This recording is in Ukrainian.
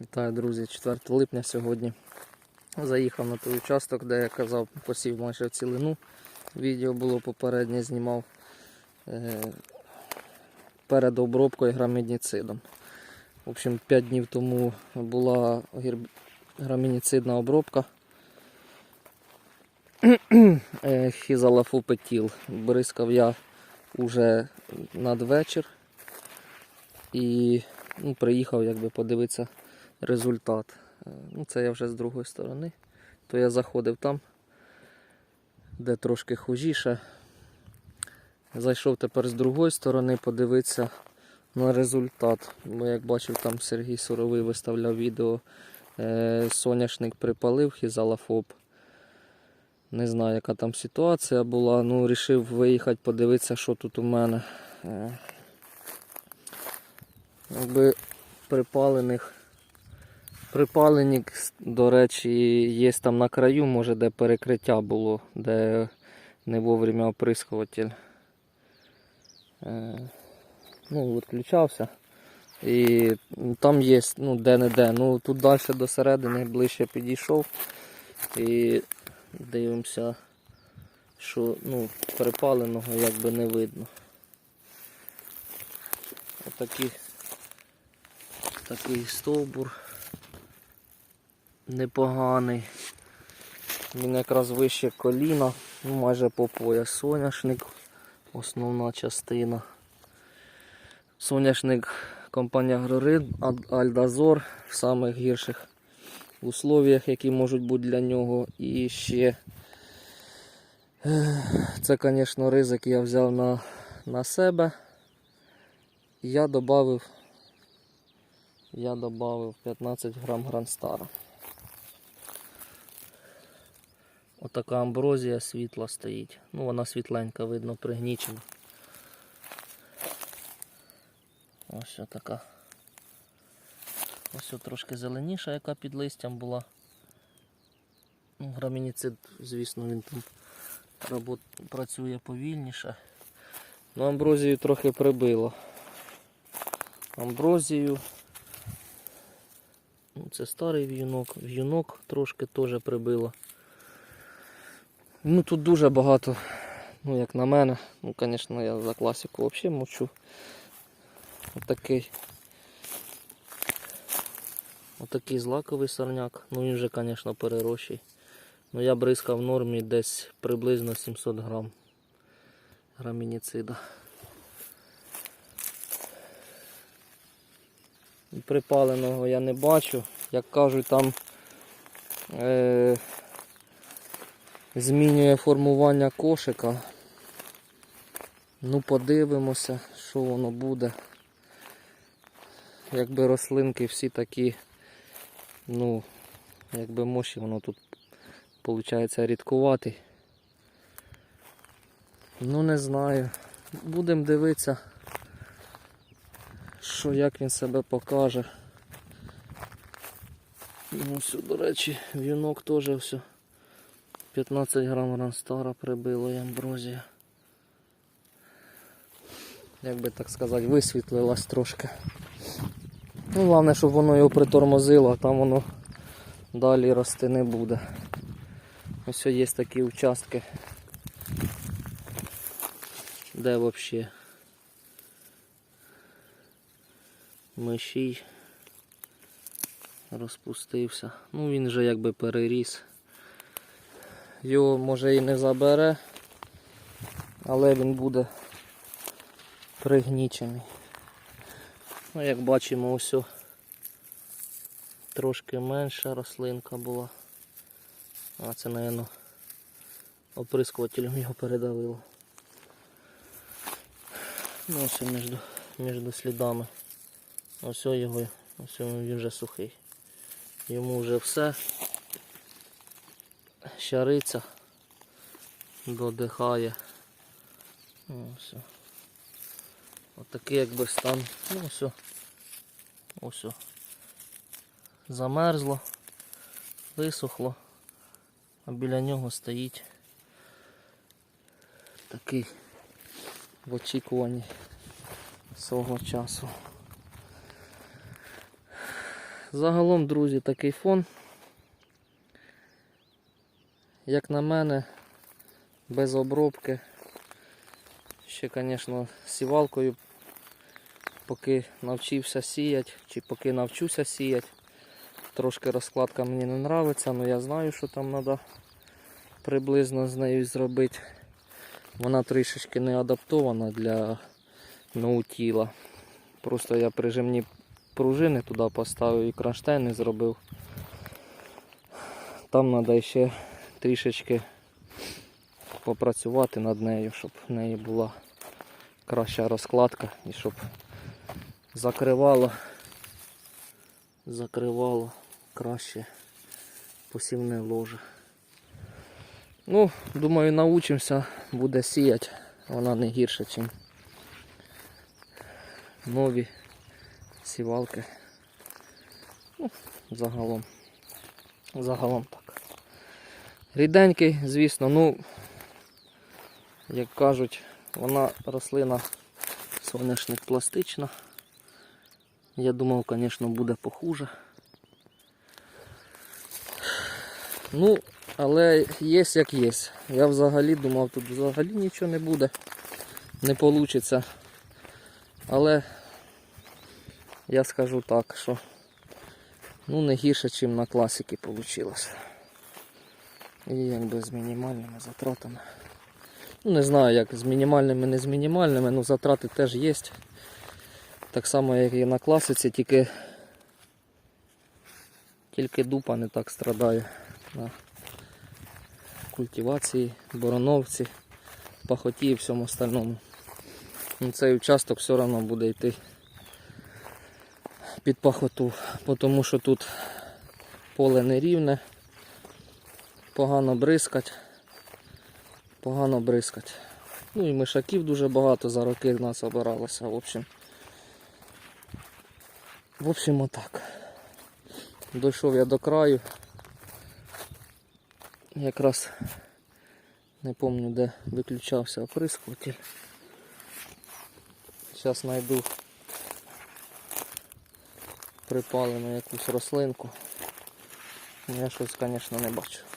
Вітаю, друзі, 4 липня сьогодні. Заїхав на той участок, де я казав, посів майже в цілину. Відео було попереднє, знімав е, перед обробкою грамініцидом. В общем, 5 днів тому була грамініцидна обробка. Е, Хізалафопетіл. Бризкав я уже надвечір і ну, приїхав якби подивитися результат. Е, Ну, це я вже з другої сторони. То я заходив там, де трошки хужіше. Зайшов тепер з другої сторони подивитися на результат. Бо як бачив, там Сергій Суровий виставляв відео. Е, соняшник припалив хізалафоб. Не знаю, яка там ситуація була. Ну, вирішив виїхати, подивитися, що тут у мене. Е, Якби припалених. Припаленік, до речі, є там на краю, може, де перекриття було, де не вовремя оприскуватель. Е, ну, відключався. І там є, ну, де-не-де. Ну, тут далі до середини ближче підійшов. І дивимося, що ну, припаленого якби не видно. Отакий такий стовбур непоганий. Він якраз вище коліна, ну майже по пояс соняшник, основна частина. Соняшник компанія Агрорид, Альдазор в самих гірших условіях, які можуть бути для нього. І ще е, це, звісно, ризик я взяв на, на себе. Я додав я додав 15 грам гранстара. Отака амброзія світла стоїть. Ну вона світленька, видно, пригнічена. Ось така. Ось трошки зеленіша, яка під листям була. Ну, грамініцид, звісно, він там робот... працює повільніше. Ну, амброзію трохи прибило. Амброзію. Ну, Це старий в'юнок, в'юнок трошки теж прибило. Ну тут дуже багато, ну як на мене, ну звісно я за класику взагалі мовчу. Отакий. Отакий злаковий сорняк. Ну він вже, звісно, перерощий. Ну я бризкав в нормі десь приблизно 700 грам грамініцида. Припаленого я не бачу. Як кажуть, там е, змінює формування кошика. Ну, подивимося, що воно буде. Якби рослинки всі такі, ну, якби мощі, воно тут виходить рідкувати. Ну не знаю. Будемо дивитися що як він себе покаже. Ну, все, до речі, вінок теж все. 15 грам ранстара прибило і амброзія. Як би так сказати, висвітлилась трошки. Ну, головне, щоб воно його притормозило, а там воно далі рости не буде. Ось є такі участки, де взагалі мишій розпустився. Ну він вже якби переріс. Його може і не забере, але він буде пригнічений. Ну, як бачимо, ось трошки менша рослинка була. А це, мабуть, оприскувателем його передавило. Ну, ось між, між слідами. Ось його, ось він вже сухий. Йому вже все. Щариця додихає. Ось. Отакий якби стан. Ну ось. Ось. Замерзло, висохло, а біля нього стоїть такий в очікуванні свого часу. Загалом, друзі, такий фон. Як на мене, без обробки. Ще, звісно, сівалкою, поки навчився сіяти, чи поки навчуся сіяти. Трошки розкладка мені не подобається, але я знаю, що там треба приблизно з нею зробити. Вона трішечки не адаптована для ноутіла. Просто я прижимні пружини туди поставив і кронштейни зробив. Там треба ще трішечки попрацювати над нею, щоб в неї була краща розкладка і щоб закривало, закривало краще посівне ложе. Ну, думаю, научимося, буде сіяти. Вона не гірша, ніж нові сівалки. Ну, загалом. Загалом так. Ріденький, звісно, ну, як кажуть, вона рослина соняшник пластична. Я думав, звісно, буде похуже. Ну, але є як є. Я взагалі думав, тут взагалі нічого не буде, не вийде. Але я скажу так, що ну не гірше, ніж на класіки вийшло. І якби з мінімальними затратами. Ну не знаю, як з мінімальними, не з мінімальними, ну затрати теж є. Так само, як і на класиці, тільки, тільки дупа не так страдає на культивації, бороновці, пахоті і всьому остальному. Ну, Цей участок все одно буде йти під пахоту, тому що тут поле нерівне, погано бризкать, погано бризкать. Ну і мишаків дуже багато за роки в нас обиралося. В общем, в общем, отак. Дійшов я до краю. Якраз не пам'ятаю, де виключався оприскуватель. Зараз знайду припалену якусь рослинку. Я щось, звісно, не бачу.